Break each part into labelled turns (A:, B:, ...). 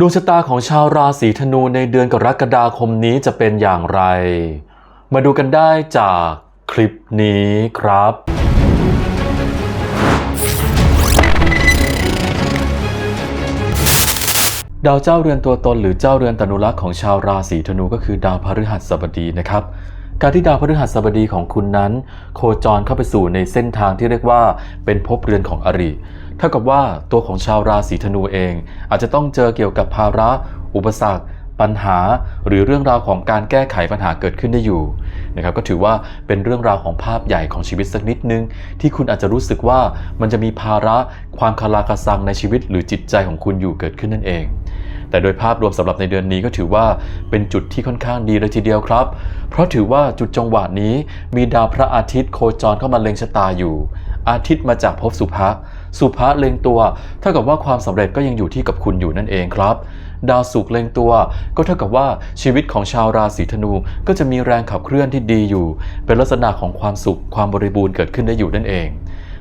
A: ดวงชะตาของชาวราศีธนูในเดือนกรกฎาคมนี้จะเป็นอย่างไร มาดูกันได้จากคลิปนี้ครับ ดาวเจ้าเรือนตัวตนหรือเจ้าเรือนตนุรักษ์ของชาวราศีธนูก็คือดาวพฤหัสบดีนะครับ การที่ดาวพฤหัสบดีของคุณนั้น โคจรเข้าไปสู่ในเส้นทางที่เรียกว่าเป็นภพเรือนของอริเท่ากับว่าตัวของชาวราศีธนูเอง อาจจะต้องเจอเกี่ยวกับภาระ อุปสรรค ปัญหาหรือเรื่องราวของการแก้ไขปัญหาเกิดขึ้นได้อยู่นะครับก็ถือว่าเป็นเรื่องราวของภาพใหญ่ของชีวิตสักนิดนึง ที่คุณอาจจะรู้สึกว่ามันจะมีภาระความคาราคาซังในชีวิต หรือจิตใจของคุณอยู่เกิดขึ้นนั่นเอง แต่โดยภาพรวมสำหรับในเดือนนี้ก็ถือว่าเป็นจุดที่ค่อนข้างดีเลยทีเดียวครับ เพราะถือว่าจุดจังหวะนี้มีดาวพระอาทิตย์โคจรเข้ามาเล็งชะตาอยู่ อาทิตย์มาจากภพสุภะ สุภะเล็งตัว เท่ากับว่าความสำเร็จก็ยังอยู่ที่กับคุณอยู่นั่นเองครับ ดาวศุกร์เล็งตัว ก็เท่ากับว่าชีวิตของชาวราศีธนู ก็จะมีแรงขับเคลื่อนที่ดีอยู่ เป็นลักษณะของความสุขความบริบูรณ์เกิดขึ้นได้อยู่นั่นเอง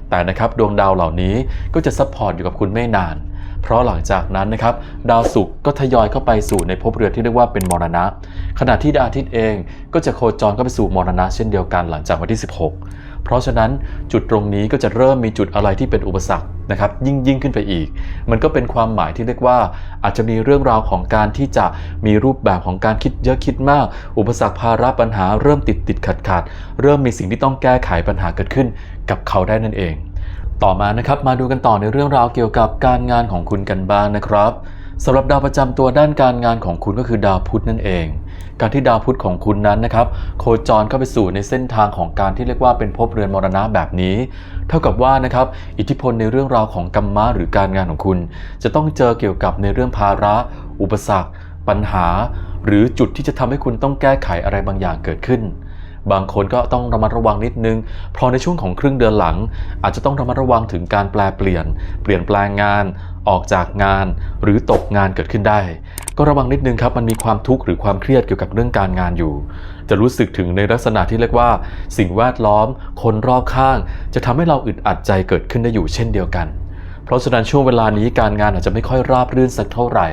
A: แต่นะครับดวงดาวเหล่านี้ก็จะซัพพอร์ตอยู่กับคุณไม่นาน เพราะหลังจากนั้นนะครับดาวศุกร์ก็ทยอยเข้าไปสู่ในภพเรือที่เรียกว่าเป็นมรณะ ขณะที่ดาวอาทิตย์เองก็จะโคจรเข้าไปสู่มรณะเช่นเดียวกันหลังจากวันที่ 16 เพราะฉะนั้นจุดตรงนี้ก็จะเริ่มมีจุดอะไรที่เป็นอุปสรรคนะครับยิ่งยิ่งขึ้นไปอีก มันก็เป็นความหมายที่เรียกว่า อาจจะมีเรื่องราวของการที่จะมีรูปแบบของการคิดเยอะคิดมาก อุปสรรคภาระปัญหาเริ่มติดติดขัดขัดเริ่มมีสิ่งที่ต้องแก้ไขปัญหาเกิดขึ้นกับเขาได้นั่นเอง ต่อมานะครับมาดูกันต่อในเรื่องราวเกี่ยวกับการงานของคุณกันบ้างนะครับ สำหรับดาวประจำตัวด้านการงานของคุณก็คือดาวพุธนั่นเอง การที่ดาวพุธของคุณนั้นนะครับ โคจรเข้าไปสู่ในเส้นทางของการที่เรียกว่าเป็นภพเรือนมรณะแบบนี้ เท่ากับว่านะครับ อิทธิพลในเรื่องราวของกรรมะหรือการงานของคุณ จะต้องเจอเกี่ยวกับในเรื่องภาระ อุปสรรค ปัญหา หรือจุดที่จะทำให้คุณต้องแก้ไขอะไรบางอย่างเกิดขึ้น บางคนก็ต้องระมัดระวังนิดนึง เพราะในช่วงของครึ่งเดือนหลัง อาจจะต้องระมัดระวังถึงการแปลเปลี่ยน เปลี่ยนแปลงงาน ออกจากงาน หรือตกงานเกิดขึ้นได้ ก็ระวังนิดนึงครับมันมีความทุกข์หรือความเครียดเกี่ยวกับเรื่องการงานอยู่ จะรู้สึกถึงในลักษณะที่เรียกว่า สิ่งแวดล้อม คนรอบข้าง จะทำให้เราอึดอัดใจเกิดขึ้นได้อยู่เช่นเดียวกัน เพราะฉะนั้นช่วงเวลานี้การงานอาจจะไม่ค่อยราบรื่นสักเท่าไหร่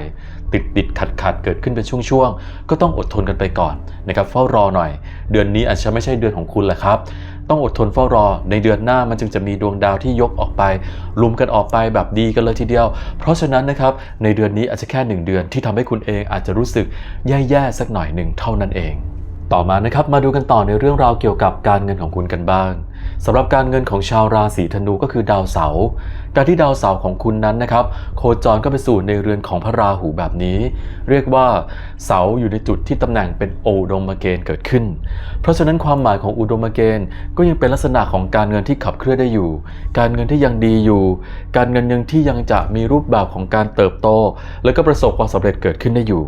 A: ติดติดขัดขัดเกิดขึ้นเป็นช่วงๆ ก็ต้องอดทนกันไปก่อนนะครับเฝ้ารอหน่อย เดือนนี้อาจจะไม่ใช่เดือนของคุณแหละครับ ต้องอดทนเฝ้ารอ ในเดือนหน้ามันจึงจะมีดวงดาวที่ยกออกไปลุมกันออกไปแบบดีกันเลยทีเดียว เพราะฉะนั้นนะครับในเดือนนี้อาจจะแค่หนึ่งเดือนที่ทำให้คุณเองอาจจะรู้สึกแย่ๆสักหน่อยหนึ่งเท่านั้นเอง ต่อมานะครับมาดูกันต่อในเรื่องราวเกี่ยวกับการเงินของคุณกันบ้าง สำหรับการเงินของชาวราศีธนูก็คือดาวเสาร์การที่ดาวเสาร์ของคุณนั้นนะครับ โคจรก็ไปสู่ในเรือนของพระราหูแบบนี้ เรียกว่าเสาอยู่ในจุดที่ตำแหน่งเป็นโอดมเกณฑ์เกิดขึ้น เพราะฉะนั้นความหมายของอุดมเกณฑ์ก็ยังเป็นลักษณะของการเงินที่ขับเคลื่อนได้อยู่ การเงินที่ยังดีอยู่ การเงินยังที่ยังจะมีรูปแบบของการเติบโต และก็ประสบความสำเร็จเกิดขึ้นได้อยู่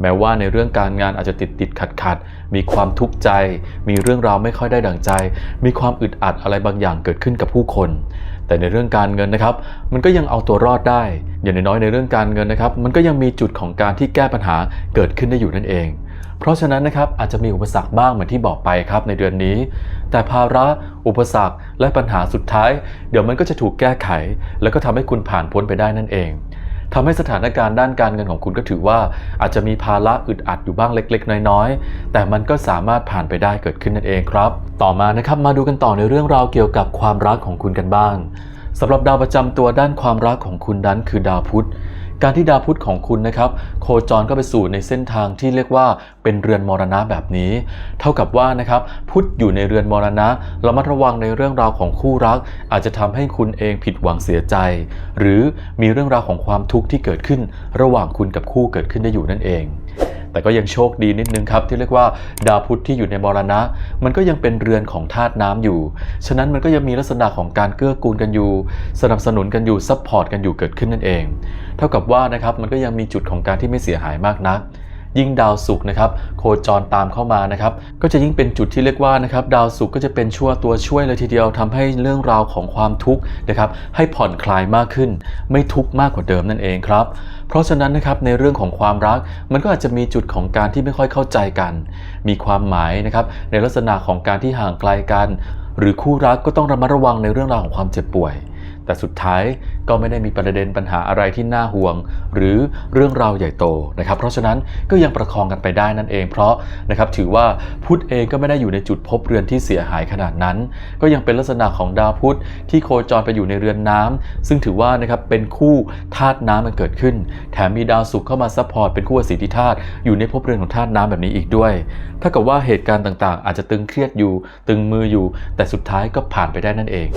A: แม้ว่าในเรื่องการงานอาจจะติดติดขัดขัดมีความทุกข์ใจ มีเรื่องราวไม่ค่อยได้ดั่งใจ มีความอึดอัดอะไรบางอย่างเกิดขึ้นกับผู้คน แต่ในเรื่องการเงินนะครับ มันก็ยังเอาตัวรอดได้ อย่างน้อยในเรื่องการเงินนะครับ มันก็ยังมีจุดของการที่แก้ปัญหาเกิดขึ้นได้อยู่นั่นเอง เพราะฉะนั้นนะครับอาจจะมีอุปสรรคบ้างเหมือนที่บอกไปครับในเดือนนี้ แต่ภาระอุปสรรคและปัญหาสุดท้าย เดี๋ยวมันก็จะถูกแก้ไข แล้วก็ทำให้คุณผ่านพ้นไปได้นั่นเอง ทำให้สถานการณ์ด้านการเงินของคุณก็ถือว่าอาจจะมีภาระอึดอัดอยู่บ้างเล็ก ๆ น้อยๆ แต่มันก็สามารถผ่านไปได้เกิดขึ้นนั่นเองครับ ต่อมานะครับมาดูกันต่อในเรื่องราวเกี่ยวกับความรักของคุณกันบ้างสำหรับดาวประจำตัวด้านความรักของคุณนั้นคือดาวพุธ การที่ดาวพุธของคุณนะครับ โคจรก็ไปสู่ในเส้นทางที่เรียกว่าเป็นเรือนมรณะแบบนี้ เท่ากับว่านะครับพุธอยู่ในเรือนมรณะระมัดระวังในเรื่องราวของคู่รัก อาจจะทำให้คุณเองผิดหวังเสียใจ หรือมีเรื่องราวของความทุกข์ที่เกิดขึ้น ระหว่างคุณกับคู่เกิดขึ้นได้อยู่นั่นเอง แต่ก็ยังโชคดีนิดนึงครับที่เรียกว่าดาวพุธที่อยู่ในมรณะ มันก็ยังเป็นเรือนของธาตุน้ำอยู่ ฉะนั้นมันก็ยังมีลักษณะของการเกื้อกูลกันอยู่ สนับสนุนกันอยู่ซัพพอร์ตกันอยู่เกิดขึ้นนั่นเอง เท่ากับว่านะครับมันก็ยังมีจุดของการที่ไม่เสียหายมากนัก ยิ่งดาวศุกร์นะครับโคจรตามเข้ามานะครับก็จะยิ่งเป็นจุดที่เรียกว่านะครับดาวศุกร์ก็จะเป็นชั่วตัวช่วยเลยทีเดียวทำให้เรื่องราวของความทุกข์นะครับให้ผ่อนคลายมากขึ้น ไม่ทุกข์มากกว่าเดิมนั่นเองครับเพราะฉะนั้นนะครับในเรื่องของความรักมันก็อาจจะมีจุดของการที่ไม่ค่อยเข้าใจกัน มีความหมายนะครับในลักษณะของการที่ห่างไกลกัน หรือคู่รักก็ต้องระมัดระวังในเรื่องราวของความเจ็บป่วย แต่สุดท้ายก็ไม่ได้มีประเด็นปัญหาอะไรที่น่าห่วง หรือเรื่องราวใหญ่โตนะครับ เพราะฉะนั้นก็ยังประคองกันไปได้นั่นเอง เพราะนะครับถือว่าพุธเองก็ไม่ได้อยู่ในจุดพบเรือนที่เสียหายขนาดนั้น ก็ยังเป็นลักษณะของดาวพุธที่โคจรไปอยู่ในเรือนน้ำซึ่งถือว่านะครับเป็นคู่ธาตุน้ำมันเกิดขึ้น แถมมีดาวศุกร์เข้ามาซัพพอร์ตเป็นคู่สิทธิธาตุอยู่ในภพเรือนของธาตุน้ำแบบนี้อีกด้วย ถ้ากับว่าเหตุการณ์ต่างๆ อาจจะตึงเครียดอยู่ ตึงมืออยู่ แต่สุดท้ายก็ผ่านไปได้นั่นเอง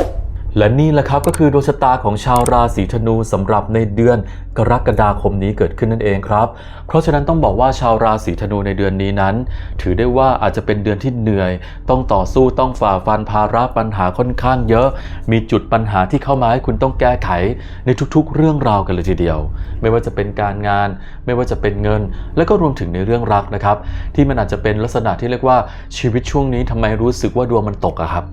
A: และนี่แหละครับก็คือดวงชะตาของชาวราศีธนูสำหรับในเดือนกรกฎาคมนี้เกิดขึ้นนั่นเองครับ เพราะฉะนั้นต้องบอกว่าชาวราศีธนูในเดือนนี้นั้น ถือได้ว่าอาจจะเป็นเดือนที่เหนื่อย ต้องต่อสู้ต้องฝ่าฟันภาระปัญหาค่อนข้างเยอะ มีจุดปัญหาที่เข้ามาให้คุณต้องแก้ไขในทุกๆ เรื่องราวกันเลยทีเดียว ไม่ว่าจะเป็นการงาน ไม่ว่าจะเป็นเงิน และก็รวมถึงในเรื่องรักนะครับ ที่มันอาจจะเป็นลักษณะที่เรียกว่าชีวิตช่วงนี้ทำไมรู้สึกว่าดวงมันตกอะครับ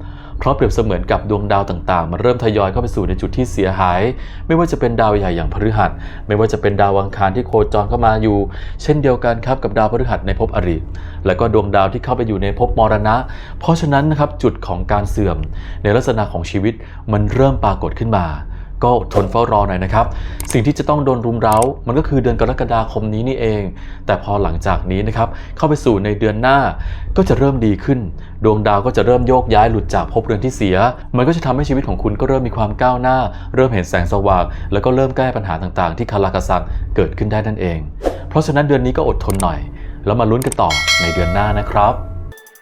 A: เพราะเปรียบเสมือนกับดวงดาวต่างๆ มันเริ่มทยอยเข้าไปสู่ในจุดที่เสียหาย ไม่ว่าจะเป็นดาวใหญ่อย่างพฤหัส ไม่ว่าจะเป็นดาวอังคารที่โคจรเข้ามาอยู่ เช่นเดียวกันครับกับดาวพฤหัสในภพอริและก็ดวงดาวที่เข้าไปอยู่ในภพมรณะ เพราะฉะนั้นนะครับจุดของการเสื่อม ในลักษณะของชีวิตมันเริ่มปรากฏขึ้นมา ก็อดทนเฝ้ารอหน่อยนะครับ สิ่งที่จะต้องโดนรุมเร้า มันก็คือเดือนกรกฎาคมนี้นี่เอง แต่พอหลังจากนี้นะครับ เข้าไปสู่ในเดือนหน้าก็จะเริ่มดีขึ้น ดวงดาวก็จะเริ่มโยกย้ายหลุดจากภพเรือนที่เสีย มันก็จะทำให้ชีวิตของคุณก็เริ่มมีความก้าวหน้า เริ่มเห็นแสงสว่าง แล้วก็เริ่มแก้ปัญหาต่างๆ ที่คาราคาซังเกิดขึ้นได้นั่นเอง เพราะฉะนั้นเดือนนี้ก็อดทนหน่อย แล้วมาลุ้นกันต่อในเดือนหน้านะครับ